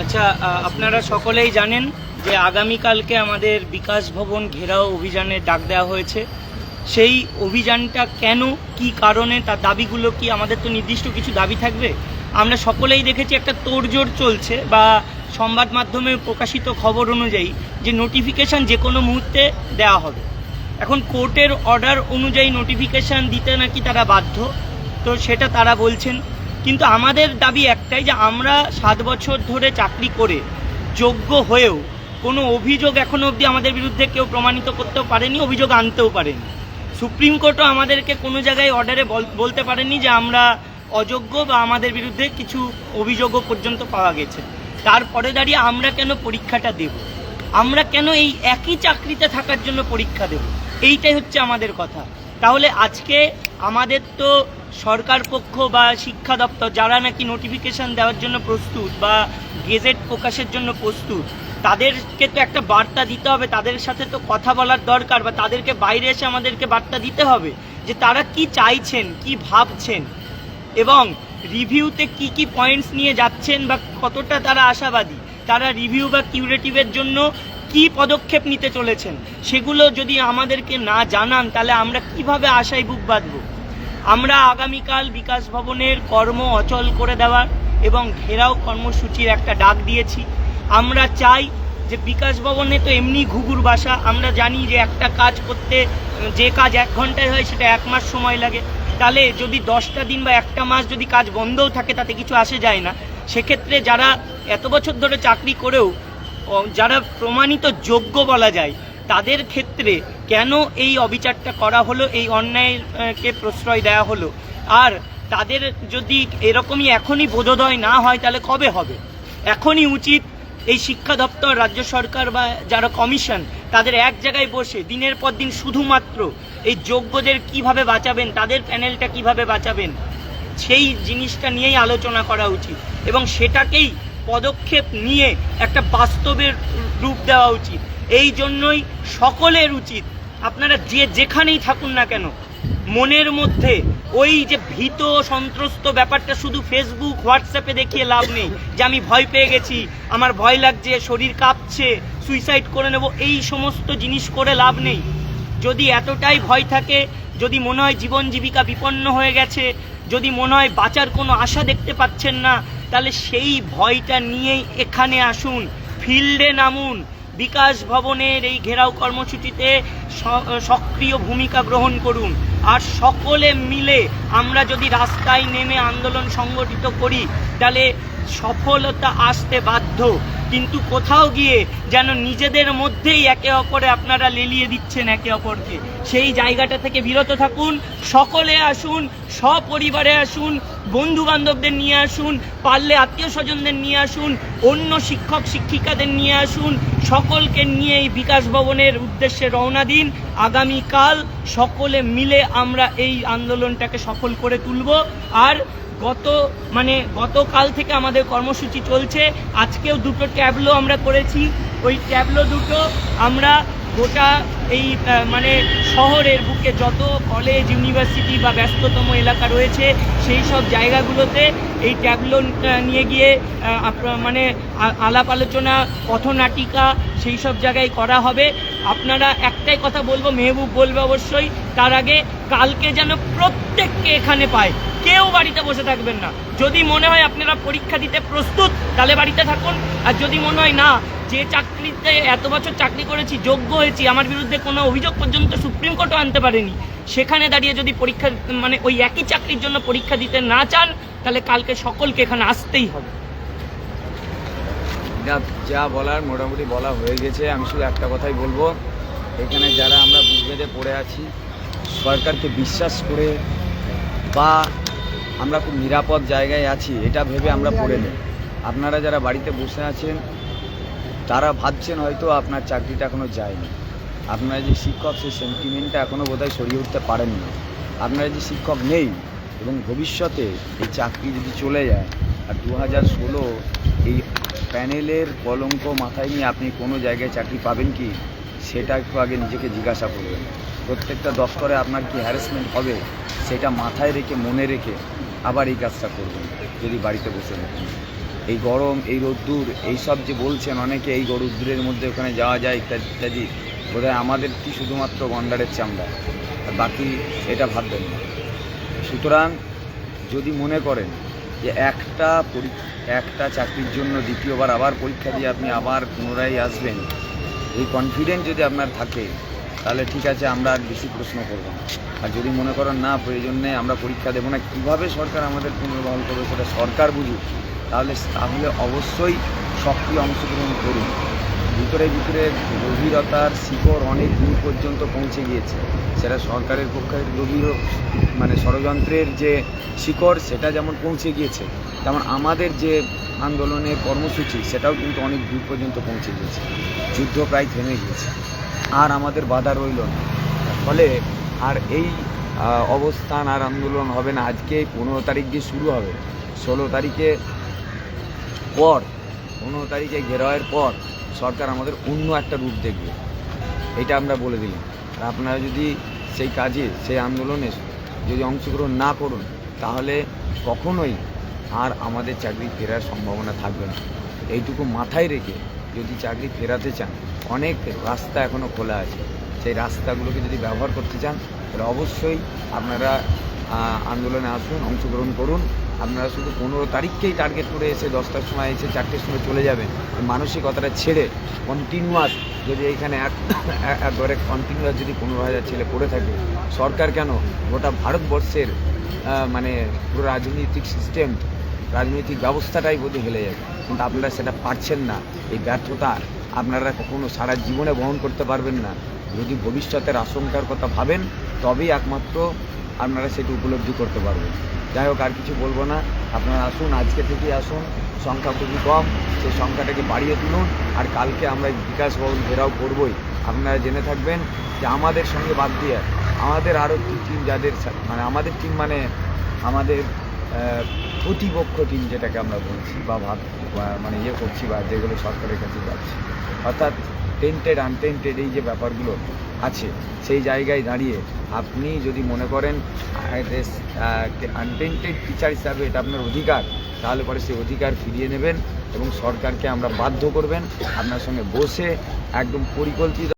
আচ্ছা আপনারা সকলেই জানেন যে আগামীকালকে আমাদের বিকাশ ভবন ঘেরাও অভিযানে ডাক দেওয়া হয়েছে। সেই অভিযানটা কেন, কি কারণে, তার দাবিগুলো কি, আমাদের তো নির্দিষ্ট কিছু দাবি থাকবে? আমরা সকলেই দেখেছি একটা তোড়জোড় চলছে বা সংবাদ মাধ্যমে প্রকাশিত খবর অনুযায়ী যে নোটিফিকেশান যে কোনো মুহূর্তে দেওয়া হবে। এখন কোর্টের অর্ডার অনুযায়ী নোটিফিকেশান দিতে নাকি তারা বাধ্য? তো সেটা তারা বলছেন। কিন্তু আমাদের দাবি একটাই যে আমরা সাত বছর ধরে চাকরি করে যোগ্য হয়েও কোনো অভিযোগ এখনও অবধি আমাদের বিরুদ্ধে কেউ প্রমাণিত করতেও পারেনি, অভিযোগ আনতেও পারেনি। সুপ্রিম কোর্টও আমাদেরকে কোনো জায়গায় অর্ডারে বলতে পারেনি যে আমরা অযোগ্য বা আমাদের বিরুদ্ধে কিছু অভিযোগও পর্যন্ত পাওয়া গেছে। তারপরে দাঁড়িয়ে আমরা কেন পরীক্ষাটা দেব? আমরা কেন এই একই চাকরিতে থাকার জন্য পরীক্ষা দেব? এইটাই হচ্ছে আমাদের কথা। তাহলে আজকে আমাদের তো সরকার পক্ষ বা শিক্ষা দপ্তর যারা নাকি নোটিফিকেশন দেওয়ার জন্য প্রস্তুত বা গেজেট প্রকাশের জন্য প্রস্তুত, তাদেরকে তো একটা বার্তা দিতে হবে, তাদের সাথে তো কথা বলার দরকার বা তাদেরকে বাইরে এসে আমাদেরকে বার্তা দিতে হবে যে তারা কি চাইছেন, কি ভাবছেন এবং রিভিউতে কি কি পয়েন্টস নিয়ে যাচ্ছেন বা কতটা তারা আশাবাদী, তারা রিভিউ বা কিউরেটিভের জন্য কি পদক্ষেপ নিতে চলেছেন, সেগুলো যদি আমাদেরকে না জানান তাহলে আমরা কীভাবে আশায় বুক বাঁধব? আমরা আগামীকাল বিকাশ ভবনের কর্ম অচল করে দেওয়ার এবং ঘেরাও কর্মসূচির একটা ডাক দিয়েছি। আমরা চাই যে বিকাশ ভবনে তো এমনি ঘুঘুর বাসা, আমরা জানি যে একটা কাজ করতে, যে কাজ এক ঘন্টায় হয় সেটা এক মাস সময় লাগে। তাহলে যদি দশটা দিন বা একটা মাস যদি কাজ বন্ধও থাকে, তাতে কিছু আসে যায় না। সেক্ষেত্রে যারা এত বছর ধরে চাকরি করেও যারা প্রমাণিত যোগ্য বলা যায় তাদের ক্ষেত্রে কেন এই অবিচারটা করা হলো, এই অন্যায়কে প্রশ্রয় দেওয়া হলো? আর তাদের যদি এরকমই এখনই বোধোদয় না হয়, তাহলে কবে হবে? এখনই উচিত এই শিক্ষা দপ্তর, রাজ্য সরকার বা যারা কমিশন, তাদের এক জায়গায় বসে দিনের পর দিন শুধুমাত্র এই যোগ্যদের কীভাবে বাঁচাবেন, তাদের প্যানেলটা কীভাবে বাঁচাবেন, সেই জিনিসটা নিয়েই আলোচনা করা উচিত। এবং সেটাকেই পদক্ষেপ নিয়ে একটা বাস্তবের রূপ দেওয়া উচিত। এই জন্যই সকলের উচিত আপনারা যে যেখানেই থাকুন না কেন, মনের মধ্যে ওই যে ভীত সন্ত্রস্ত ব্যাপারটা শুধু ফেসবুক হোয়াটসঅ্যাপে দেখিয়ে লাভ নেই, যে আমি ভয় পেয়ে গেছি, আমার ভয় লাগছে, শরীর কাঁপছে সুইসাইড করে নেব, এই সমস্ত জিনিস করে লাভ নেই। যদি এতটাই ভয় থাকে, যদি মনে হয় জীবন জীবিকা বিপন্ন হয়ে গেছে, যদি মনে হয় বাঁচার কোনো আশা দেখতে পাচ্ছেন না, তাহলে সেই ভয়টা নিয়েই এখানে আসুন, ফিল্ডে নামুন বিকাশ ভবনের এই ঘেরাও কর্মসূচিতে সক্রিয় ভূমিকা গ্রহণ করুন। আর সকলে মিলে আমরা যদি রাস্তায় নেমে আন্দোলন সংগঠিত করি, তাহলে সফলতা আসতে বাধ্য। কিন্তু কোথাও গিয়ে যেন নিজেদের মধ্যেই একে অপরে আপনারা লেলিয়ে দিচ্ছেন একে অপরকে। সেই জায়গাটা থেকে বিরত থাকুন, সকলে আসুন, সপরিবারে আসুন বন্ধু বান্ধবদের নিয়ে আসুন, পারলে আত্মীয় স্বজনদের নিয়ে আসুন, অন্য শিক্ষক, শিক্ষিকাদের নিয়ে আসুন সকলকে নিয়ে এই বিকাশ ভবনের উদ্দেশ্যে রওনা দিন। আগামীকাল সকলে মিলে আমরা এই আন্দোলনটাকে সফল করে তুলব। আর গত মানে গতকাল থেকে আমাদের কর্মসূচি চলছে। আজকেও দুটো ট্যাবলো আমরা করেছি। ওই ট্যাবলো দুটো আমরা গোটা এই মানে শহরের বুকে যত কলেজ ইউনিভার্সিটি বা ব্যস্ততম এলাকা রয়েছে, সেই সব জায়গাগুলোতে এই ট্যাবলো নিয়ে গিয়ে মানে আলাপ আলোচনা, পথনাটিকা সেই সব জায়গায় করা হবে। আপনারা একটাই কথা বলব, মেহবুব বলবে অবশ্যই, তার আগে কালকে যেন প্রত্যেককে এখানে পায়। কেউ বাড়িতে বসে থাকবেন না। যদি মনে হয় আপনারা পরীক্ষা দিতে প্রস্তুত, তাহলে বাড়িতে থাকুন। আর যদি মনে হয় না যে চাকরিতে এত বছর চাকরি করেছি, যোগ্য হয়েছি, আমার বিরুদ্ধে কোনো অভিযোগ পর্যন্ত সুপ্রিম কোর্টও আনতে পারেনি। সেখানে দাঁড়িয়ে যদি পরীক্ষা মানে ওই একই চাকরির জন্য পরীক্ষা দিতে না চান, তাহলে কালকে সকলকে এখানে আসতেই হবে। যা যা বলার মোটামুটি বলা হয়ে গেছে। আমি শুধু একটা কথাই বলব। এখানে যারা আমরা বুক বেঁধে পড়ে আছি, সরকারকে বিশ্বাস করে বা আমরা খুব নিরাপদ জায়গায় আছি, এটা ভেবে আমরা পড়ে নেই। আপনারা যারা বাড়িতে বসে আছেন তারা ভাবছেন হয়তো আপনার চাকরিটা এখনও যায়নি। আপনারা যে শিক্ষক, সেই সেন্টিমেন্টটা এখনও বোধহয় সরিয়ে উঠতে পারেননি। আপনারা যে শিক্ষক নেই এবং ভবিষ্যতে এই চাকরি যদি চলে যায়, আর দু হাজার ষোলো এই প্যানেলের কলঙ্ক মাথায় নিয়ে আপনি কোনো জায়গায় চাকরি পাবেন কি, সেটা একটু আগে নিজেকে জিজ্ঞাসা করবেন। প্রত্যেকটা দপ্তরে আপনার কি হ্যারাসমেন্ট হবে, সেটা মাথায় রেখে, মনে রেখে আবার এই কাজটা করবেন, যদি বাড়িতে বসে থাকেন। এই গরম, এই রোদ্দুর, এইসব যে বলছেন অনেকে, এই রোদ্দুরের মধ্যে ওখানে যাওয়া যায় ইত্যাদি ইত্যাদি, বোধহয় আমাদের কি শুধুমাত্র গন্ডারের চামড়া? আর বাকি এটা ভাববেন না। সুতরাং যদি মনে করেন যে একটা একটা চাকরির জন্য দ্বিতীয়বার আবার পরীক্ষা দিয়ে আপনি আবার পুনরায় আসবেন, এই কনফিডেন্ট যদি আপনার থাকে, তাহলে ঠিক আছে, আমরা আর বেশি প্রশ্ন করব না। আর যদি মনে করেন না, প্রয়োজন নেই, আমরা পরীক্ষা দেবো না, কীভাবে সরকার আমাদের পুনর্বহন করবে, সেটা সরকার বুঝুক। তাহলে তাহলে অবশ্যই সক্রিয় অংশগ্রহণ করুন। ভিতরে ভিতরে গভীরতার শিকড় অনেক দূর পর্যন্ত পৌঁছে গিয়েছে। সেটা সরকারের পক্ষে গভীর মানে ষড়যন্ত্রের যে শিকড়, সেটা যেমন পৌঁছে গিয়েছে, তেমন আমাদের যে আন্দোলনের কর্মসূচি, সেটাও কিন্তু অনেক দূর পর্যন্ত পৌঁছে গিয়েছে। যুদ্ধ প্রায় থেমে গিয়েছে। আর আমাদের বাধা রইল না। ফলে আর এই অবস্থান আর আন্দোলন হবে না। আজকে পনেরো তারিখ দিয়ে শুরু হবে। ষোলো তারিখে পর, পনেরো তারিখে ঘেরাওয়ের পর সরকার আমাদের অন্য একটা রূপ দেখবে। এটা আমরা বলে দিলাম। আর আপনারা যদি সেই কাজে, সেই আন্দোলনে যদি অংশগ্রহণ না করুন, তাহলে কখনোই আর আমাদের চাকরি ফেরার সম্ভাবনা থাকবে না। এইটুকু মাথায় রেখে যদি চাকরি ফেরাতে চান, অনেক রাস্তা এখনও খোলা আছে। সেই রাস্তাগুলোকে যদি ব্যবহার করতে চান, তাহলে অবশ্যই আপনারা আন্দোলনে আসুন, অংশগ্রহণ করুন। আপনারা শুধু পনেরো তারিখকেই টার্গেট করে এসে দশটার সময় এসে চারটের সময় চলে যাবেন। মানসিকতাটা ছেড়ে কন্টিনিউয়াস যদি এক- একবারে কন্টিনিউয়াস যদি পনেরো হাজার ছেলে পড়ে থাকে, সরকার কেন গোটা ভারতবর্ষের মানে পুরো রাজনৈতিক সিস্টেম রাজনৈতিক ব্যবস্থাটাই বোধহয় হেলে যাবে। কিন্তু আপনারা সেটা পারছেন না। এই ব্যর্থতা আপনারা কখনো সারা জীবনে বহন করতে পারবেন না। যদি ভবিষ্যতের আশঙ্কার কথা ভাবেন, তবেই একমাত্র আপনারা সেটি উপলব্ধি করতে পারবেন। যাই হোক, আর কিছু বলব না। আপনারা আসুন, আজকে থেকেই আসুন। সংখ্যা খুবই কম, সেই সংখ্যাটাকে বাড়িয়ে তুলুন। আর কালকে আমরা বিকাশ ভবন ঘেরাও করবই। আপনারা জেনে থাকবেন যে আমাদের সঙ্গে বাদ দিয়ে আমাদের আরও টিম যাদের মানে আমাদের টিম মানে আমাদের প্রতিপক্ষ টিম যেটাকে আমরা বলছি বা ভাব মানে ইয়ে করছি বা যেগুলো সরকারের কাছে যাচ্ছে। অর্থাৎ টেন্টেড আনটেন্টেড এই যে ব্যাপারগুলো আছে, সেই জায়গায় দাঁড়িয়ে আপনি যদি মনে করেন আনটেন্টেড টিচার হিসাবে এটা আপনার অধিকার, তাহলে পরে সেই অধিকার ফিরিয়ে নেবেন এবং সরকারকে আমরা বাধ্য করবেন আপনার সঙ্গে বসে একদম পরিকল্পিত